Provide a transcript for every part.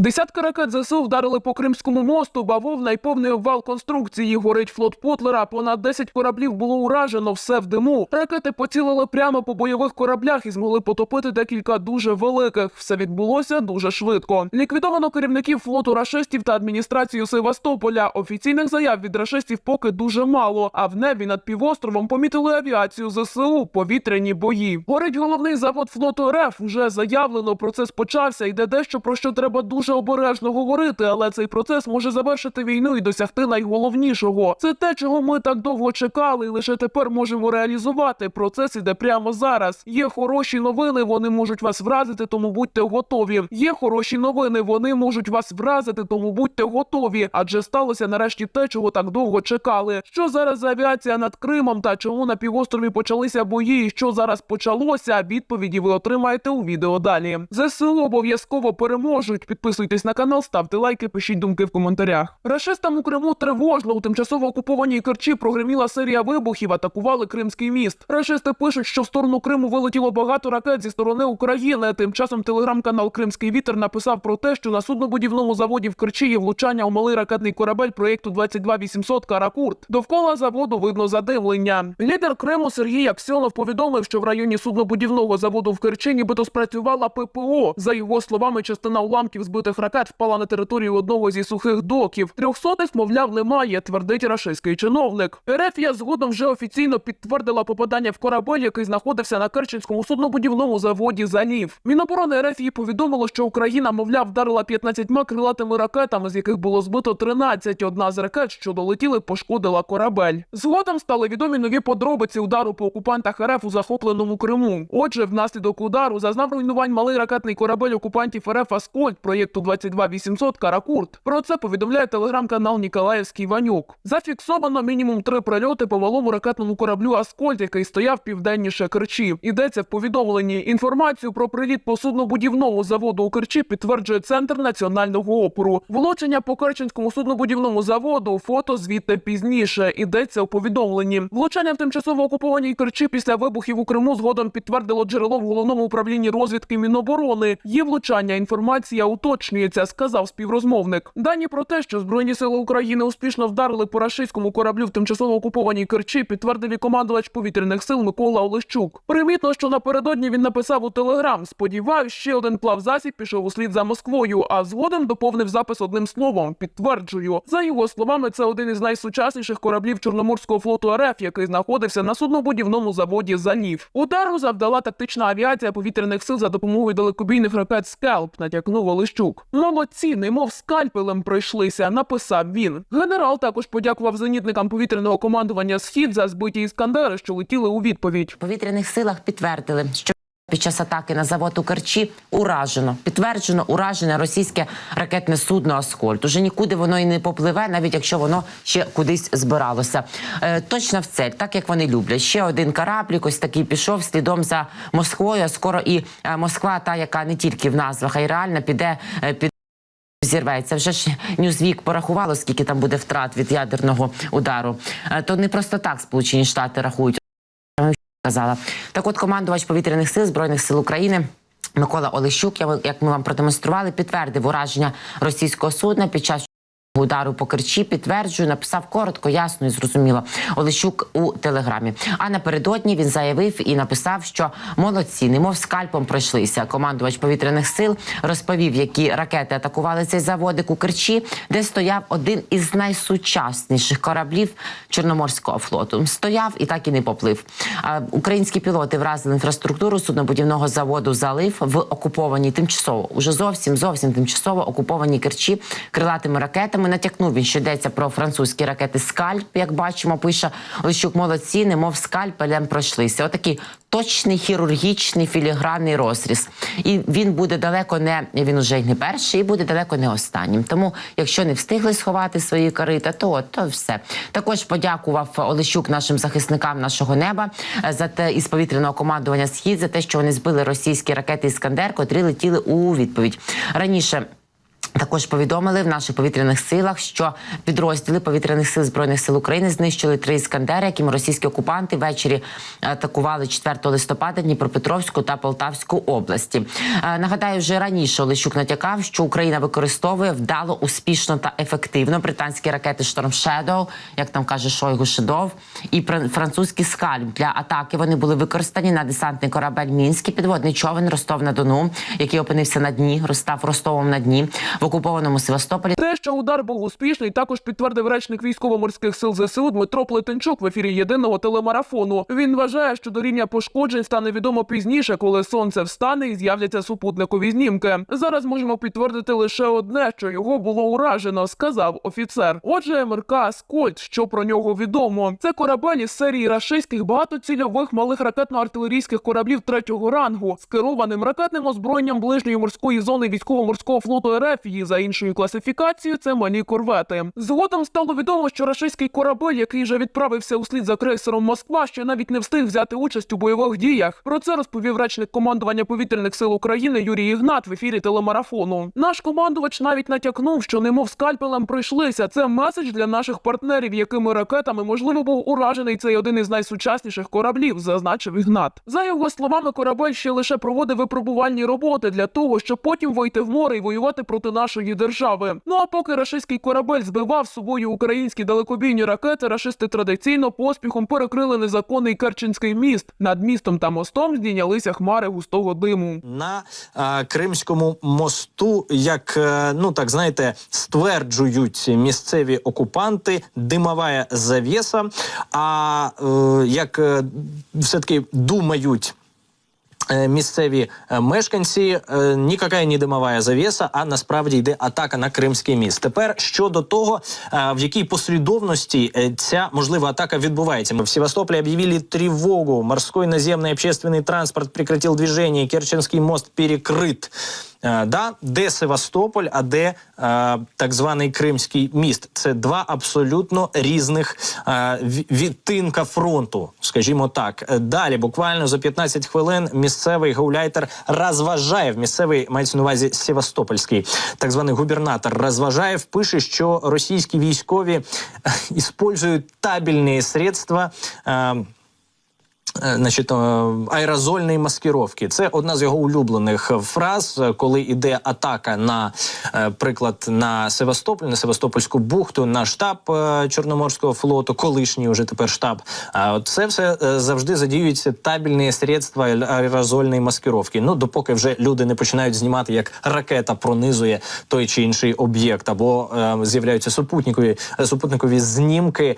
Десятки ракет ЗСУ вдарили по Кримському мосту, бавовна і повний обвал конструкції. Горить флот Потлера. Понад 10 кораблів було уражено, все в диму. Ракети поцілили прямо по бойових кораблях і змогли потопити декілька дуже великих. Все відбулося дуже швидко. Ліквідовано керівників флоту рашистів та адміністрацію Севастополя. Офіційних заяв від рашистів поки дуже мало. А в небі над півостровом помітили авіацію ЗСУ, повітряні бої. Горить головний завод флоту РФ. Вже заявлено. Процес почався. Йде дещо про що треба дуже обережно говорити, але цей процес може завершити війну і досягти найголовнішого. Це те, чого ми так довго чекали, і лише тепер можемо реалізувати. Процес іде прямо зараз. Є хороші новини, вони можуть вас вразити, тому будьте готові. Є хороші новини, вони можуть вас вразити, тому будьте готові. Адже сталося нарешті те, чого так довго чекали. Що зараз за авіація над Кримом та чому на півострові почалися бої? і Що зараз почалося? Відповіді ви отримаєте у відео далі. ЗСУ обов'язково переможуть. Підписуйтесь на канал, ставте лайки, пишіть думки в коментарях. Рашистам у Криму тривожно у тимчасово окупованій Керчі прогреміла серія вибухів, атакували Кримський міст. Рашисти пишуть, що в сторону Криму вилетіло багато ракет зі сторони України. Тим часом телеграм-канал Кримський вітер написав про те, що на суднобудівному заводі в Керчі є влучання у малий ракетний корабель проєкту 22800 Каракурт. Довкола заводу видно задимлення. Лідер Криму Сергій Аксьонов повідомив, що в районі суднобудівного заводу в Керчі нібито спрацювала ППО. За його словами, частина уламків збитих ракет впала на територію одного зі сухих доків. Трьохсотих, мовляв, немає, твердить рашистський чиновник. РФ згодом вже офіційно підтвердила попадання в корабель, який знаходився на Керченському суднобудівному заводі Залів. Міноборони їй повідомило, що Україна, мовляв, вдарила 15 крилатими ракетами, з яких було збито 13. Одна з ракет, що долетіли, пошкодила корабель. Згодом стали відомі нові подробиці удару по окупантах РФ у захопленому Криму. Отже, внаслідок удару зазнав руйнувань малий ракетний корабель окупантів РФ Аскольд проєкту 22800 Каракурт. Про це повідомляє телеграм-канал Ніколаївський Ванюк. Зафіксовано мінімум три прильоти по малому ракетному кораблю Аскольд, який стояв південніше Керчі. Йдеться в повідомленні. Інформацію про приліт по суднобудівному заводу у Керчі підтверджує центр національного опору. Влучення по Керченському суднобудівному заводу. Фото звідти пізніше. Йдеться у повідомленні. Влучання в тимчасово окупованій Керчі після вибухів у Криму згодом підтвердило джерело в головному управлінні розвідки Міноборони. Є влучання. Інформація уточнюється, сказав співрозмовник. Дані про те, що збройні сили України успішно вдарили по рашистському кораблю в тимчасово окупованій Керчі, підтвердив і командувач повітряних сил Микола Олещук. Примітно, що напередодні він написав у телеграм: Сподіваюсь, ще один плавзасіб пішов услід за Москвою, а згодом доповнив запис одним словом. Підтверджую. За його словами, це один із найсучасніших кораблів Чорноморського флоту РФ, який знаходився на суднобудівному заводі Залів. Удару завдала тактична авіація повітряних сил за допомогою далекобійних ракет Скелп, натякнув Олещук. Молодці, немов скальпелем пройшлися, написав він. Генерал також подякував зенітникам повітряного командування Схід за збиті іскандери, що летіли у відповідь. Повітряних силах підтвердили, що під час атаки на завод у Керчі уражено, підтверджено уражене російське ракетне судно Аскольд. Уже нікуди воно і не попливе, навіть якщо воно ще кудись збиралося. Е, точно в цель, так як вони люблять. Ще один кораблік, ось такий пішов слідом за Москвою. А Скоро і е, Москва, та яка не тільки в назвах, а й реально піде е, під. Зірветься вже ж Ньюзвік порахувало, скільки там буде втрат від ядерного удару. Е, То не просто так Сполучені Штати рахують казала. Так от командувач повітряних сил Збройних сил України. Микола Олещук, як ми вам продемонстрували, підтвердив ураження російського судна під час удару по Керчі. Підтверджую, написав коротко, ясно і зрозуміло. Олещук у телеграмі. А напередодні він заявив і написав, що молодці, немов скальпом пройшлися. Командувач повітряних сил розповів, які ракети атакували цей заводик у Керчі, де стояв один із найсучасніших кораблів Чорноморського флоту. Стояв і так і не поплив. А, Українські пілоти вразили інфраструктуру суднобудівного заводу залив в окупованій тимчасово уже зовсім зовсім тимчасово окупованій Керчі крилатими ракетами. Натякнув він, що йдеться про французькі ракети Скальп. Як бачимо, пише Лищук молодці, немов скальпелем пройшлися. Отакий точний хірургічний філігранний розріз. І він буде далеко не він уже не перший, і буде далеко не останнім. Тому, якщо не встигли сховати свої корита, то, то все. Також подякував Олещук нашим захисникам нашого неба е, за те із повітряного командування схід за те, що вони збили російські ракети Іскандер, котрі летіли у відповідь раніше. Також повідомили в наших повітряних силах, що підрозділи повітряних сил збройних сил України знищили три іскандери, якими російські окупанти ввечері атакували 4 листопада Дніпропетровську та Полтавську області. Е, Нагадаю, вже раніше Олещук натякав, що Україна використовує вдало, успішно та ефективно британські ракети Storm Shadow, як там каже Шойгу Шедов, і фран- французький скальп для атаки. Вони були використані на десантний корабель Мінський, підводний човен Ростов на Дону, який опинився на дні, розстав Ростовом на дні в окупованому Севастополі. Те, що удар був успішний, також підтвердив речник військово-морських сил ЗСУ Дмитро Плетенчук в ефірі єдиного телемарафону. Він вважає, що до рівня пошкоджень стане відомо пізніше, коли сонце встане і з'являться супутникові знімки. Зараз можемо підтвердити лише одне, що його було уражено, сказав офіцер. Отже, МРК Аскольд, що про нього відомо, це корабель із серії рашистських багатоцільових малих ракетно-артилерійських кораблів третього рангу з керованим ракетним озброєнням ближньої морської зони військово-морського флоту РФ і за іншою класифікацією це малі корвети. Згодом стало відомо, що рашистський корабель, який вже відправився услід за крейсером Москва, ще навіть не встиг взяти участь у бойових діях. Про це розповів речник командування повітряних сил України Юрій Ігнат в ефірі телемарафону. Наш командувач навіть натякнув, що немов скальпелем пройшлися. Це меседж для наших партнерів, якими ракетами можливо був уражений цей один із найсучасніших кораблів, зазначив Ігнат. За його словами, корабель ще лише проводив випробувальні роботи для того, щоб потім вийти в море і воювати проти нашої держави. Ну а поки рашистський корабель збивав собою українські далекобійні ракети, рашисти традиційно поспіхом перекрили незаконний Керченський міст. Над містом та мостом здійнялися хмари густого диму. на е, Кримському мосту, як е, ну так знаєте, стверджують місцеві окупанти, димова завєса. А е, як е, все таки думають. Е, Місцеві е, мешканці е, ніяка не димова завіса, а насправді йде атака на Кримський міст. Тепер щодо того, в якій послідовності ця можлива атака відбувається. В Севастополі об'явили тривогу. Морской наземний общественний транспорт прекратил движение. Керченський мост перекрит. Е, Да, де Севастополь, а де е, так званий Кримський міст. Це два абсолютно різних е, відтинка фронту, скажімо так. Далі, буквально за 15 хвилин, місцевий гауляйтер розважає місцевий мається на увазі Севастопольський, так званий губернатор Розважаєв пише, що російські військові іспользують табельні средства. Е, Значить, е, аерозольної маскировки. Це одна з його улюблених фраз, е, коли йде атака на приклад на Севастополь, на Севастопольську бухту, на штаб Чорноморського флоту, колишній уже тепер штаб. Це все завжди задіюються табельні средства аерозольної маскировки. Ну допоки вже люди не починають знімати, як ракета пронизує той чи інший об'єкт, або з'являються супутникові супутникові знімки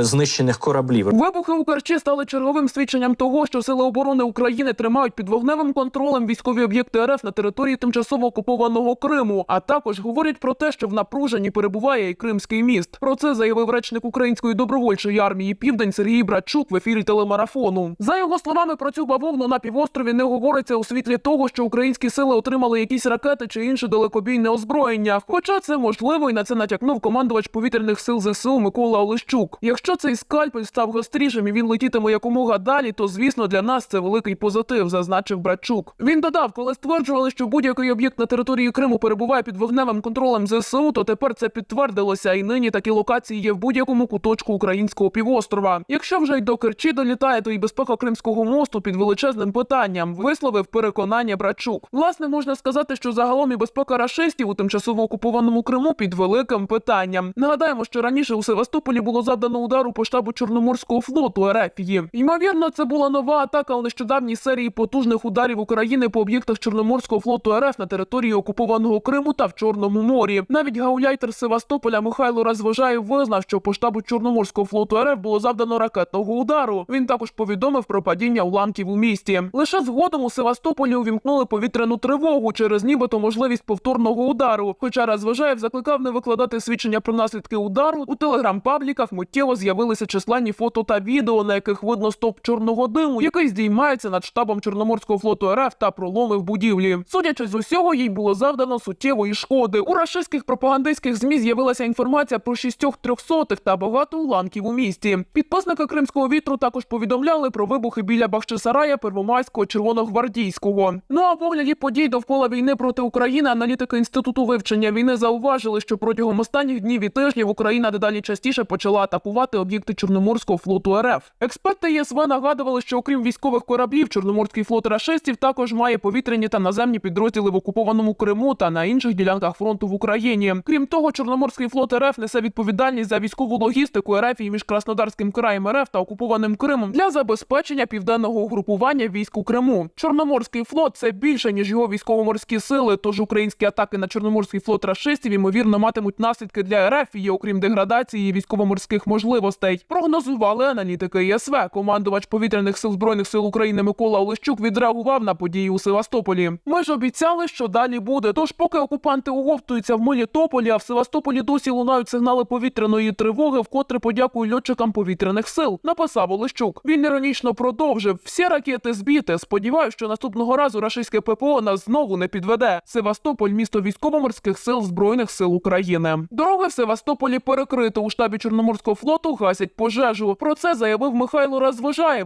знищених кораблів. Вибухи у Керчі стали черговим свідченням того, що сили оборони України тримають під вогневим контролем військові об'єкти РФ на території тимчасово окупованого Криму. А також говорять про те, що в напруженні перебуває і Кримський міст. Про це заявив речник української добровольчої армії Південь Сергій Братчук в ефірі телемарафону. За його словами, про цю бавовну на півострові не говориться у світлі того, що українські сили отримали якісь ракети чи інше далекобійне озброєння. Хоча це можливо, і на це натякнув командувач повітряних сил ЗСУ Микола Олещук. Якщо цей скальпель став гострішим і він летітиме якомога далі, то звісно для нас це великий позитив, зазначив Братчук. Він додав, коли стверджували, що будь-який об'єкт на території Криму перебуває під вогневим контролем ЗСУ, то тепер це підтвердилося, і нині такі локації є в будь-якому куточку українського півострова. Якщо вже й до Керчі долітає, то і безпека Кримського мосту під величезним питанням, висловив переконання Брачук. Власне, можна сказати, що загалом і безпека рашистів у тимчасово окупованому Криму під великим питанням. Нагадаємо, що раніше у Севастополі було завдано удару по штабу Чорноморського флоту Ерефії. Ймовірно, це була нова атака у нещодавній серії потужних ударів України по об'єктах Чорноморського флоту РФ на території окупованого Криму та в Чорному морі. Навіть гауляйтер Севастополя Михайло Розважаєв визнав, що по штабу Чорноморського флоту РФ було завдано ракетного удару. Він також повідомив про падіння уламків у місті. Лише згодом у Севастополі увімкнули повітряну тривогу через нібито можливість повторного удару. Хоча Розважаєв закликав не викладати свідчення про наслідки удару, у телеграм-пабліках миттєво з'явилися численні фото та відео, на яких видно стовп чорного чорного диму, який здіймається над штабом Чорноморського флоту РФ та проломи в будівлі. Судячи з усього, їй було завдано суттєвої шкоди. У рашистських пропагандистських змі з'явилася інформація про шістьох трьохсотих та багато уламків у місті. Підписники кримського вітру також повідомляли про вибухи біля Бахчисарая, Первомайського, Червоногвардійського. Ну а в огляді подій довкола війни проти України аналітики інституту вивчення війни зауважили, що протягом останніх днів і тижнів Україна дедалі частіше почала атакувати об'єкти Чорноморського флоту РФ. Експерти ЄСВ нагадували, що окрім військових кораблів, Чорноморський флот рашистів також має повітряні та наземні підрозділи в окупованому Криму та на інших ділянках фронту в Україні. Крім того, Чорноморський флот РФ несе відповідальність за військову логістику РФ і між Краснодарським краєм РФ та окупованим Кримом для забезпечення південного угрупування військ у Криму. Чорноморський флот це більше ніж його військово-морські сили. Тож українські атаки на Чорноморський флот рашистів ймовірно матимуть наслідки для РФ і окрім деградації військово-морських можливостей. Прогнозували аналітики ЄСВ. Командувач повітряних сил збройних сил України Микола Олещук відреагував на події у Севастополі. Ми ж обіцяли, що далі буде. Тож, поки окупанти оговтуються в Мелітополі, а в Севастополі досі лунають сигнали повітряної тривоги, вкотре подякую льотчикам повітряних сил. Написав Олещук. Він іронічно продовжив: всі ракети збіти. Сподіваюсь, що наступного разу рашистське ППО нас знову не підведе. Севастополь місто військово-морських сил збройних сил України. Дороги в Севастополі перекрито. У штабі Чорноморського флоту гасять пожежу. Про це заявив Михайло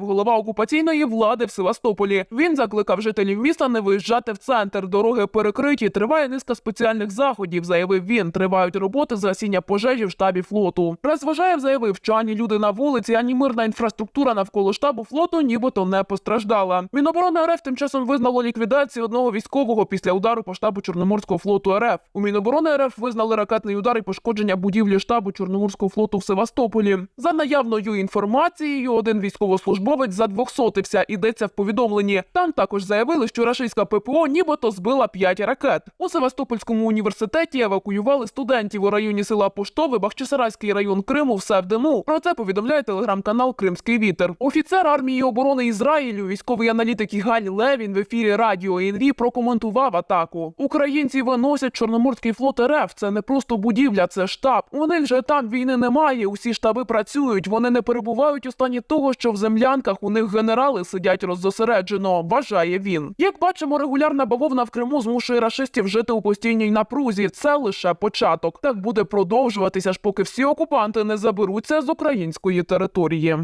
Розважаєв, голова окупаційної влади в Севастополі. Він закликав жителів міста не виїжджати в центр. Дороги перекриті. Триває низка спеціальних заходів. Заявив він. Тривають роботи з гасіння пожежі в штабі флоту. Розважаєв заявив, що ані люди на вулиці, ані мирна інфраструктура навколо штабу флоту нібито не постраждала. Міноборони РФ тим часом визнало ліквідацію одного військового після удару по штабу Чорноморського флоту РФ. У Міноборони РФ визнали ракетний удар і пошкодження будівлі штабу Чорноморського флоту в Севастополі. За наявною інформацією, один військовослужбовець задвохсотився. Йдеться в повідомленні. Там також заявили, що рашистська ППО нібито збила п'ять ракет. У Севастопольському університеті евакуювали студентів у районі села Поштове, Бахчисарайський район Криму, в диму. Про це повідомляє телеграм-канал Кримський вітер. Офіцер армії оборони Ізраїлю, військовий аналітик Ігаль Левін в ефірі радіо ІНРІ прокоментував атаку. Українці виносять Чорноморський флот РФ. Це не просто будівля, це штаб. У них же там війни немає. Усі штаби працюють. Вони не перебувають у стані того, що в землянках у них генерали сидять роззосереджено. Вважає він. Як бачимо, регулярна бавовна в Криму змушує рашистів жити у постійній напрузі. Це лише початок. Так буде продовжуватися, аж поки всі окупанти не заберуться з української території.